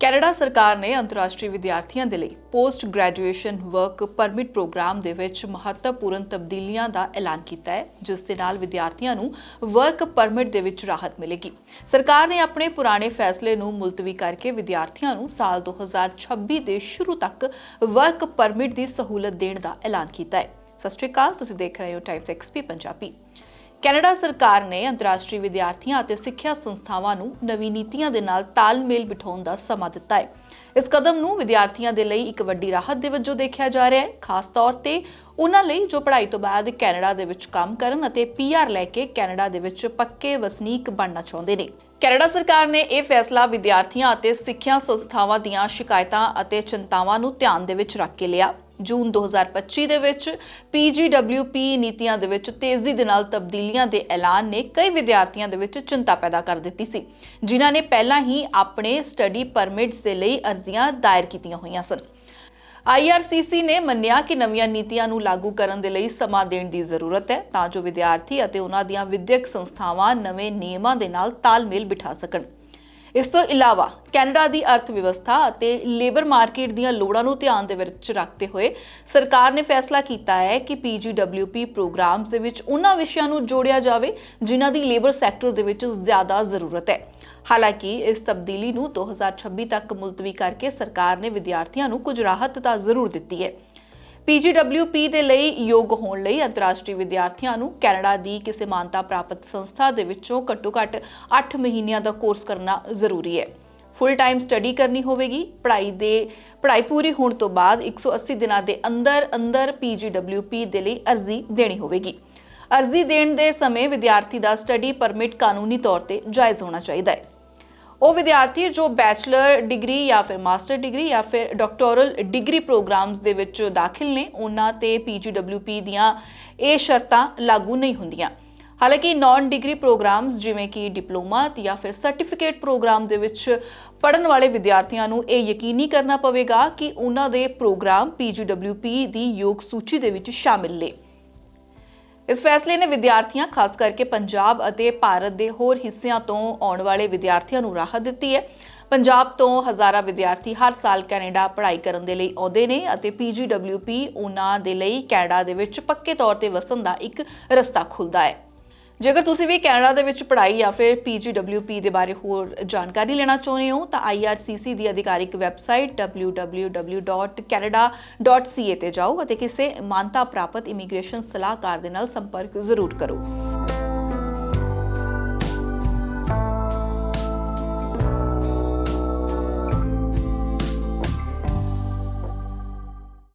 Canada ਸਰਕਾਰ ਨੇ ਅੰਤਰਰਾਸ਼ਟਰੀ ਵਿਦਿਆਰਥੀਆਂ ਦੇ ਲਈ post graduation work permit program ਦੇ ਵਿੱਚ ਮਹੱਤਵਪੂਰਨ ਤਬਦੀਲੀਆਂ ਦਾ ਐਲਾਨ ਕੀਤਾ ਹੈ, ਜਿਸ ਦੇ ਨਾਲ ਵਿਦਿਆਰਥੀਆਂ ਨੂੰ ਵਰਕ ਪਰਮਿਟ ਦੇ ਵਿੱਚ ਰਾਹਤ ਮਿਲੇਗੀ। ਸਰਕਾਰ ਨੇ ਆਪਣੇ ਪੁਰਾਣੇ ਫੈਸਲੇ ਨੂੰ ਮੁਲਤਵੀ ਕਰਕੇ ਵਿਦਿਆਰਥੀਆਂ ਨੂੰ ਸਾਲ 2026 ਦੇ ਸ਼ੁਰੂ ਤੱਕ ਵਰਕ ਪਰਮਿਟ ਦੀ ਸਹੂਲਤ ਦੇਣ ਦਾ ਐਲਾਨ ਕੀਤਾ ਹੈ। ਸਤਿ ਸ਼੍ਰੀ ਅਕਾਲ, ਤੁਸੀਂ ਦੇਖ ਰਹੇ ਹੋ ਟਾਈਮਸ ਐਕਸਪੀ ਪੰਜਾਬੀ। ਕੈਨੇਡਾ ਸਰਕਾਰ ਨੇ ਅੰਤਰਰਾਸ਼ਟਰੀ ਵਿਦਿਆਰਥੀਆਂ ਅਤੇ ਸਿੱਖਿਆ ਸੰਸਥਾਵਾਂ ਨੂੰ ਨਵੀਂ ਨੀਤੀਆਂ ਦੇ ਨਾਲ ਤਾਲਮੇਲ ਬਿਠਾਉਣ ਦਾ ਸਮਾਂ ਦਿੱਤਾ ਹੈ। ਇਸ ਕਦਮ ਨੂੰ ਵਿਦਿਆਰਥੀਆਂ ਦੇ ਲਈ ਇੱਕ ਵੱਡੀ ਰਾਹਤ ਦੇ ਵਜੋਂ ਦੇਖਿਆ ਜਾ ਰਿਹਾ ਹੈ। ਖਾਸ ਤੌਰ ਤੇ ਉਹਨਾਂ ਲਈ ਜੋ ਪੜ੍ਹਾਈ ਤੋਂ ਬਾਅਦ ਕੈਨੇਡਾ ਦੇ ਵਿੱਚ ਕੰਮ ਕਰਨ ਅਤੇ ਪੀਆਰ ਲੈ ਕੇ ਕੈਨੇਡਾ ਦੇ ਵਿੱਚ ਪੱਕੇ ਵਸਨੀਕ ਬਣਨਾ ਚਾਹੁੰਦੇ ਨੇ। ਕੈਨੇਡਾ ਸਰਕਾਰ ਨੇ ਇਹ ਫੈਸਲਾ ਵਿਦਿਆਰਥੀਆਂ ਅਤੇ ਸਿੱਖਿਆ ਸੰਸਥਾਵਾਂ ਦੀਆਂ ਸ਼ਿਕਾਇਤਾਂ ਅਤੇ ਚਿੰਤਾਵਾਂ ਨੂੰ ਧਿਆਨ ਦੇ ਵਿੱਚ ਰੱਖ ਕੇ ਲਿਆ। ਜੂਨ 2025 ਦੇ ਵਿੱਚ PGWP ਨੀਤੀਆਂ ਦੇ ਵਿੱਚ ਤੇਜ਼ੀ ਦੇ ਨਾਲ ਤਬਦੀਲੀਆਂ ਦੇ ਐਲਾਨ ਨੇ ਕਈ ਵਿਦਿਆਰਥੀਆਂ ਦੇ ਵਿੱਚ ਚਿੰਤਾ ਪੈਦਾ ਕਰ ਦਿੱਤੀ ਸੀ। ਜਿਨ੍ਹਾਂ ਨੇ ਪਹਿਲਾਂ ਹੀ ਆਪਣੇ ਸਟੱਡੀ ਪਰਮਿਟਸ ਦੇ ਲਈ ਅਰਜ਼ੀਆਂ ਦਾਇਰ ਕੀਤੀਆਂ ਹੋਈਆਂ ਸਨ। IRCC ਨੇ ਮੰਨਿਆ ਕਿ ਨਵੀਆਂ ਨੀਤੀਆਂ ਨੂੰ ਲਾਗੂ ਕਰਨ ਦੇ ਲਈ ਸਮਾਂ ਦੇਣ ਦੀ ਜ਼ਰੂਰਤ ਹੈ ਤਾਂ ਜੋ ਵਿਦਿਆਰਥੀ ਅਤੇ ਉਹਨਾਂ ਦੀਆਂ ਵਿਦਿਅਕ ਸੰਸਥਾਵਾਂ ਨਵੇਂ ਨਿਯਮਾਂ ਦੇ ਨਾਲ ਤਾਲਮੇਲ ਬਿਠਾ ਸਕਣ। ਇਸ ਤੋਂ ਇਲਾਵਾ ਕੈਨੇਡਾ ਦੀ ਅਰਥ ਵਿਵਸਥਾ ਅਤੇ ਲੇਬਰ ਮਾਰਕੀਟ ਦੀਆਂ ਲੋੜਾਂ ਨੂੰ ਧਿਆਨ ਦੇ ਵਿੱਚ ਰੱਖਦੇ ਹੋਏ ਸਰਕਾਰ ਨੇ ਫੈਸਲਾ ਕੀਤਾ ਹੈ ਕਿ PGWP ਪ੍ਰੋਗਰਾਮਸ ਦੇ ਵਿੱਚ ਉਹਨਾਂ ਵਿਸ਼ਿਆਂ ਨੂੰ ਜੋੜਿਆ ਜਾਵੇ ਜਿਨ੍ਹਾਂ ਦੀ ਲੇਬਰ ਸੈਕਟਰ ਦੇ ਵਿੱਚ ਜ਼ਿਆਦਾ ਜ਼ਰੂਰਤ ਹੈ। ਹਾਲਾਂਕਿ ਇਸ ਤਬਦੀਲੀ ਨੂੰ 2026 ਤੱਕ ਮੁਲਤਵੀ ਕਰਕੇ ਸਰਕਾਰ ਨੇ ਵਿਦਿਆਰਥੀਆਂ ਨੂੰ ਕੁਝ ਰਾਹਤ ਤਾਂ ਜ਼ਰੂਰ ਦਿੱਤੀ ਹੈ। PGWP ਦੇ ਲਈ ਯੋਗ ਹੋਣ ਲਈ ਅੰਤਰਰਾਸ਼ਟਰੀ ਵਿਦਿਆਰਥੀਆਂ ਨੂੰ ਕੈਨੇਡਾ ਦੀ ਕਿਸੇ ਮਾਨਤਾ ਪ੍ਰਾਪਤ ਸੰਸਥਾ ਦੇ ਵਿੱਚੋਂ ਘੱਟੋ-ਘੱਟ 8 ਮਹੀਨਿਆਂ ਦਾ ਕੋਰਸ ਕਰਨਾ ਜ਼ਰੂਰੀ ਹੈ। ਫੁੱਲ ਟਾਈਮ ਸਟੱਡੀ ਕਰਨੀ ਹੋਵੇਗੀ। ਪੜ੍ਹਾਈ ਦੇ, ਪੜ੍ਹਾਈ ਪੂਰੀ ਹੋਣ ਤੋਂ ਬਾਅਦ 180 ਦਿਨਾਂ ਦੇ ਅੰਦਰ ਅੰਦਰ PGWP ਦੇ ਲਈ ਅਰਜ਼ੀ ਦੇਣੀ ਹੋਵੇਗੀ। ਅਰਜ਼ੀ ਦੇਣ ਦੇ ਸਮੇਂ ਵਿਦਿਆਰਥੀ ਦਾ ਸਟੱਡੀ ਪਰਮਿਟ ਕਾਨੂੰਨੀ ਤੌਰ ਤੇ ਜਾਇਜ਼ ਹੋਣਾ ਚਾਹੀਦਾ ਹੈ। ਉਹ ਵਿਦਿਆਰਥੀ ਜੋ ਬੈਚਲਰ ਡਿਗਰੀ ਜਾਂ ਫਿਰ ਮਾਸਟਰ ਡਿਗਰੀ ਜਾਂ ਫਿਰ ਡਾਕਟੋਰਲ ਡਿਗਰੀ ਪ੍ਰੋਗਰਾਮਸ ਦੇ ਵਿੱਚ ਦਾਖਲ ਨੇ, ਉਹਨਾਂ ਤੇ PGWP ਦੀਆਂ ਇਹ ਸ਼ਰਤਾਂ ਲਾਗੂ ਨਹੀਂ ਹੁੰਦੀਆਂ। ਹਾਲਾਂਕਿ ਨਾਨ ਡਿਗਰੀ ਪ੍ਰੋਗਰਾਮਸ ਜਿਵੇਂ ਕਿ ਡਿਪਲੋਮਾ ਜਾਂ ਫਿਰ ਸਰਟੀਫਿਕੇਟ ਪ੍ਰੋਗਰਾਮ ਦੇ ਵਿੱਚ ਪੜਨ ਵਾਲੇ ਵਿਦਿਆਰਥੀਆਂ ਨੂੰ ਇਹ ਯਕੀਨੀ ਕਰਨਾ ਪਵੇਗਾ ਕਿ ਉਹਨਾਂ ਦੇ ਪ੍ਰੋਗਰਾਮ PGWP ਦੀ ਯੋਗ ਸੂਚੀ ਦੇ ਵਿੱਚ ਸ਼ਾਮਿਲ ਨੇ। ਇਸ ਫੈਸਲੇ ਨੇ ਵਿਦਿਆਰਥੀਆਂ, ਖਾਸ ਕਰਕੇ ਪੰਜਾਬ ਅਤੇ ਭਾਰਤ ਦੇ ਹੋਰ ਹਿੱਸਿਆਂ ਤੋਂ ਆਉਣ ਵਾਲੇ ਵਿਦਿਆਰਥੀਆਂ ਨੂੰ ਰਾਹਤ ਦਿੱਤੀ ਹੈ। ਪੰਜਾਬ ਤੋਂ ਹਜ਼ਾਰਾਂ ਵਿਦਿਆਰਥੀ ਹਰ ਸਾਲ ਕੈਨੇਡਾ ਪੜ੍ਹਾਈ ਕਰਨ ਦੇ ਲਈ ਆਉਂਦੇ ਨੇ ਅਤੇ PGWP ਉਹਨਾਂ ਦੇ ਲਈ ਕੈਨੇਡਾ ਦੇ ਵਿੱਚ ਪੱਕੇ ਤੌਰ ਤੇ ਵਸਣ ਦਾ ਇੱਕ ਰਸਤਾ ਖੁੱਲਦਾ ਹੈ। ਜੇਕਰ ਤੁਸੀਂ ਵੀ ਕੈਨੇਡਾ ਦੇ ਵਿੱਚ ਪੜ੍ਹਾਈ ਜਾਂ ਫਿਰ PGWP ਦੇ ਬਾਰੇ ਹੋਰ ਜਾਣਕਾਰੀ ਲੈਣਾ ਚਾਹੁੰਦੇ ਹੋ, ਤਾਂ IRCC ਦੀ ਅਧਿਕਾਰਿਕ ਵੈਬਸਾਈਟ www.canada.ca ਤੇ ਜਾਓ ਅਤੇ ਕਿਸੇ ਮਾਨਤਾ ਪ੍ਰਾਪਤ ਇਮੀਗ੍ਰੇਸ਼ਨ ਸਲਾਹਕਾਰ ਦੇ ਨਾਲ ਸੰਪਰਕ ਜ਼ਰੂਰ ਕਰੋ।